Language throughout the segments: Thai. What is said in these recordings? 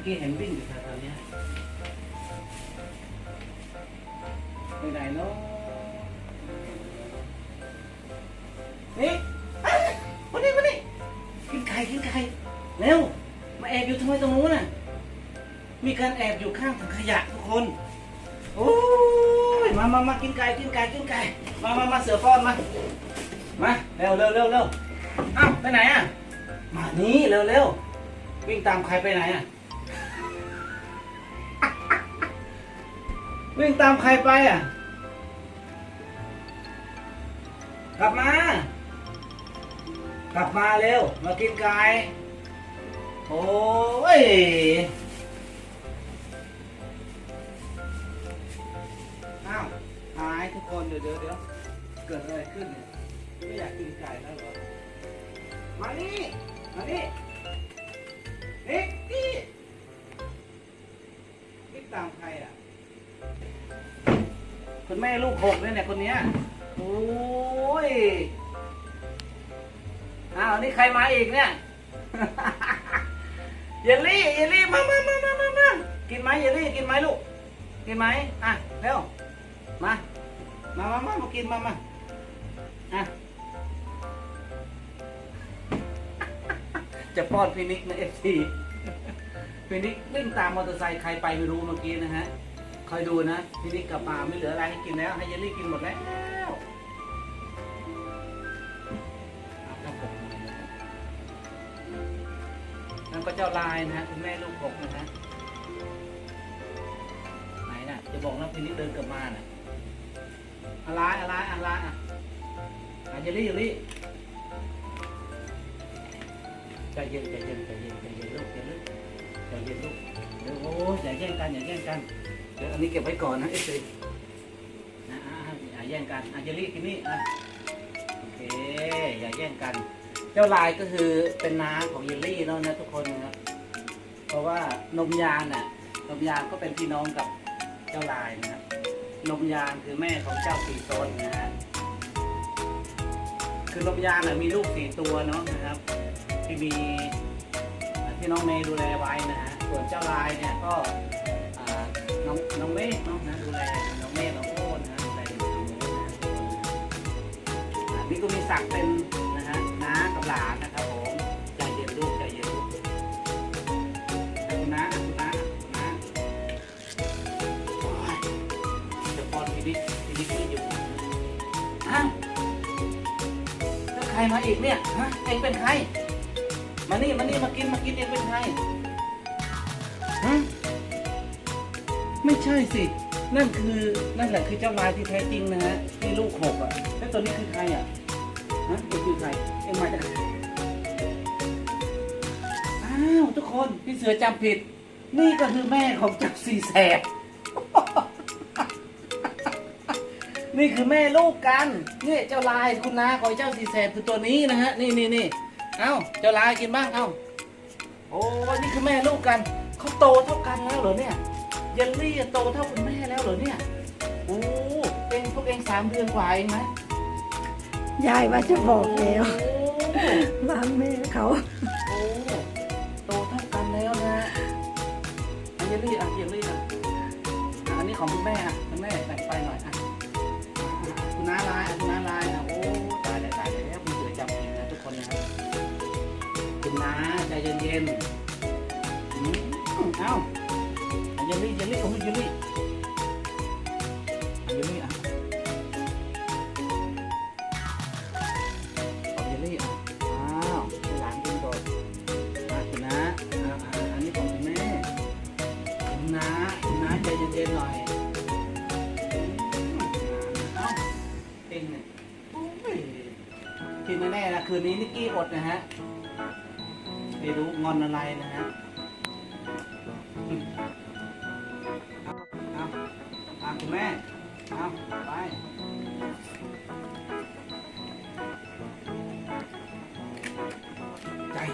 อกี้เห็นวิ่งอยู่แถวๆเนี้ยไปไหนเนาะนี่เอ้ยมานี่มานี่กินไข่กินไข่เร็ว มาแอบอยู่ทำไมตรงนู้นน่ะ มีการแอบอยู่ข้างถังขยะทุกคน โอ้ย มามามากินไก่ กินไก่ กินไก่ มามามาเสือป้อนมา มา เร็วเร็วเร็วเร็วเอ้าไปไหนอะ มานี่เร็วเร็ววิ่งตามใครไปไหนอะ วิ่งตามใครไปอะ กลับมา กลับมาเร็ว มากินไก่โอ้ยอ้าวหายทุกคนเดี๋ยวเดี๋ยวเดี๋ยวเกิดอะไรขึ้นเนี่ยไม่อยากกินไก่แล้วเหรอ มานี่ มานี่นี่นี่นี่ตามใคร คุณแม่ลูกหกเนี่ยเนี่ยคนเนี้ยโอ้ยอ้าวนี่ใครมาอีกเนี่ยเยลลี่เยลลี่มามามามามามากินไหมเยลลี่กินไหมลูก กินไหมอะเร็วมามามามามากินมามาอะจะป้อนพินิกนะเอฟซีพินิกวิ่งตามมอเตอร์ไซค์ใครไปไม่รู้เมื่อกี้นะฮะ คอยดูนะพินิกกับมาไม่เหลืออะไรให้กินแล้วให้เยลลี่กินหมดแล้วนั่นก็เจ้าลายนะคุณแม่ลูกหกนะฮะไหนน่ะ จะบอกนะพินิจเดินกลับมาน่ะอะไรอะไรอะไรอะอะเยลลี่เยลลี่ใจเย็นใจเย็นใจเย็นใจเย็นลูกใจเย็นใจเย็นลูกเดี๋ยวโอ้ยอย่าแย่งกันอย่าแย่งกัน ดี๋ยวอันนี้เก็บไว้ก่อนนะเอฟซีนะอะอย่าแย่งกันอะเยลลี่กินนี่อะโอเคอย่าแย่งกัน เจ้าลายก็คือเป็นน้าของเยลลี่เนาะนะทุกคนนะครับเพราะว่านมยานน่ะนมยานก็เป็นพี่น้องกับเจ้าลายนะครับนมยานคือแม่ของเจ้าสีตนนะฮะคือนมยานน่ะมีลูกสี่ตัวเนาะนะครับ ที่มีที่น้องเมย์ดูแลไว้นะฮะส่วนเจ้าลายเนี่ยก็ น้องน้องเมฆเนาะนะดูแลน้องเมฆน้องโอ้นนะดูแลอยู่ตรงนู้นะนนะอ่านี่ก็มีศักดิ์เป็นนะฮะน้ากับหลานนะครับผมใจเย็นลูกใจเย็นลูกคุณน้าคุณน้าคุณน้าโอ้ยจะป้อนพินิจพินิจไม่อยู่อ้าวแล้วใครมาอีกเนี่ยฮะเองเป็นใครมานี่มานี่มากินมากินเองเป็นใคร ไม่ใช่สิ นั่นคือนั่นแหละคือเจ้าลายที่แท้จริงนะฮะที่ลูกหกอะ แล้วตัวนี้คือใครอะฮะเองคือใครเอ็งมาจากไหนอ้าวทุกคนพี่เสือจำผิด นี่ก็คือแม่ของเจ้าสี่แสบนี่คือแม่ลูกกัน นี่เจ้าลายคุณนาของเจ้าสี่แสบคือตัวนี้นะฮะ นี่นี่นี่เอ้าเจ้าลายกินบ้างเอ้าโอ้นี่คือแม่ลูกกันเขาโตเท่ากันแล้วเหรอเนี่ย เยลลี่โตเท่าคุณแม่แล้วเหรอเนี่ยโอ้เองพวกเองสามเดือนกว่าเองไหมยายว่าจะบอกแล้วโอ้ว่าแม่เขา โอ้โตเท่ากันแล้วนะอันเยลลี่อะเยลลี่อะอะอันนี้ของคุณแม่อะคุณแม่แบ่งไปหน่อยอะคุณน้าลายอะคุณน้าลายอะโอ้ตายแล้วตายแล้วคุณเสือจำผิดนะทุกคนนะครับคุณน้าใจเย็นๆอืมเอ้าอะเย ลลี่เยลลี่ของคุณเยลลี่เยลลี่อะของเยลลี่อะอ้าวให้หลานกินก่อนอะคุณน้าอะอะอันนี้ของคุณแม่คุณน้าคุณน้าใจเย็นๆหน่อยเอ้าเองเนี่ยโอ้ยกินแน่ๆนะคืนนี้นิกกี้อดนะฮะไม่รู้งอนอะไรนะฮะ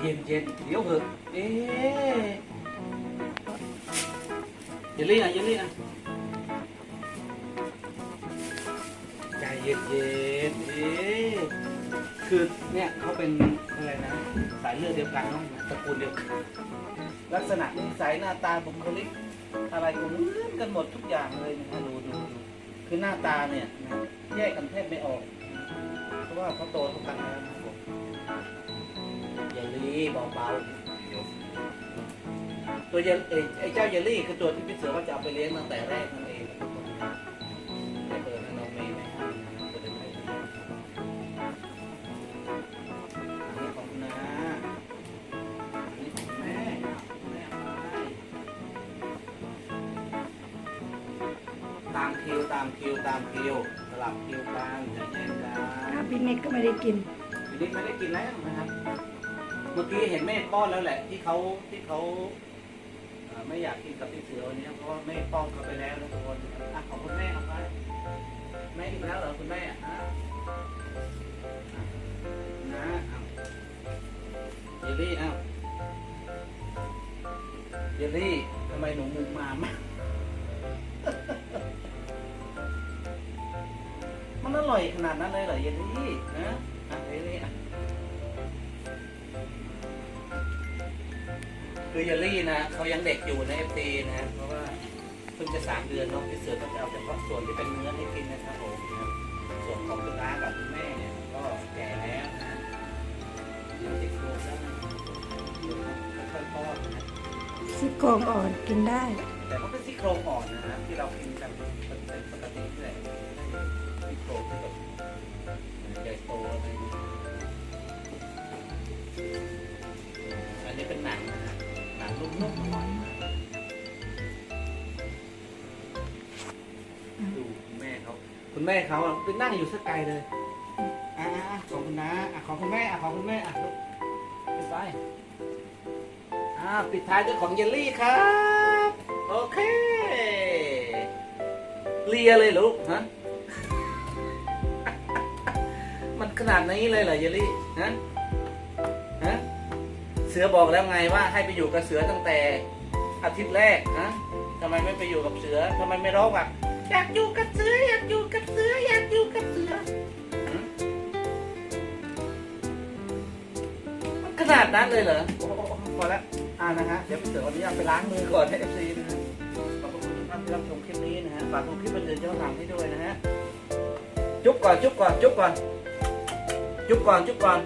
ใจเย็นๆเดี๋ยวเถอะเอ๊ะเยลลี่อะเยลลี่อะใจเย็นๆเอ๊ะคือเนี่ยเขาเป็นอะไรนะ สายเลือดเดียวกันเนาะตระกูลเดียวกันลักษณะนิสัยหน้าตาบุคลิกอะไรก็เหมือนกันหมดทุกอย่างเลยนะฮะดูดูดูคือหน้าตาเนี่ยนะแยกกันแทบไม่ออก เพราะว่าเขาโตเท่ากันแล้วนะ อย่าลีเบาๆตัวเยลเอยไอ้เจ้าเยลลี่คือตัวที่พี่เสือว่าจะเอาไปเลี้ยงตั้งแต่แรกนั่นเองนะครับผมแต่เบอร์นั้นน้องเมย์ไม่ให้นะครับก็เลยไม่ให้อันนี้ของคุณนะอันนี้ของแม่แม่เอาไปตามคิวตามคิวตามคิวสลับคิวกันจะแย่งกัน ถ้าพี่นิกก็ไม่ได้กิน ทีนี้ไม่ได้กินแล้วนะครับ เมื่อกี้เห็นแม่ป้อนแล้วแหละ ที่เขาที่เขาเอ่อไม่อยากกินกับพี่เสือวันนี้เพราะว่าแม่ป้อนเขาไปแล้วนะทุกคนอะของคุณแม่เอาไปแม่กินแล้วเหรอคุณแม่อะอะนะเอาเยลลี่เอาเยลลี่ทำไมหนูมุมมามาก มันอร่อยขนาดนั้นเลยเหรอเยลลี่นะอะเยลลี่อะ คือเยลลี่นะเขายังเด็กอยู่ในเอฟซีนะเพราะว่าเพิ่งจะสามเดือนเน้องที่เสือก็จะเอาเฉพาะส่วนที่เป็นเนื้อให้กินนะครับผมนะส่วนของคุณน้ากับคุณแม่เนี่ยก็แก่แล้วนะยังติดโคแล้วนะค่อยๆป้อนนะซี่โครงอ่อนกินได้ แต่มันเป็นซี่โครงอ่อนนะฮะที่เรากินกันเป็นปกติที่ไหนซี่โครงที่แบบใหญ่โตอะไรอันนี้เป็นหนังนะฮะ หนังนุ่มๆอร่อยมากดูคุณแม่เขาคุณแม่เขาอะไปนั่งอยู่สักไกลเลยอะๆๆของคุณน้าอะของคุณแม่อะของคุณแม่อะลูกไปไปอ่าปิดท้ายด้วยของเยลลี่ครับ โอเคเลียเลยเหรอลูกฮะ มันขนาดนี้เลยเหรอเยลลี่ฮะฮะเสือบอกแล้วไงว่าให้ไปอยู่กับเสือตั้งแต่อาทิตย์แรกฮะทำไมไม่ไปอยู่กับเสือทำไมไม่ร้องอะอยากอยู่กับเสืออยากอยู่กับเสืออยากอยู่กับเสือฮะมันขนาดนั้นเลยเหรอโอ้โหพอแล้วอ่านะฮะเดี๋ยวเสือขออนุญาตไปล้างมือก่อนให้เอฟซีนะฮะขอบคุณทุกท่านที่รับชมคลิปนี้นะฮะฝากดูคลิปอื่นๆย้อนหลังให้ด้วยนะฮะจุ๊บก่อนจุ๊บก่อนจุ๊บก่อนจุ๊บก่อนจุ๊บก่อน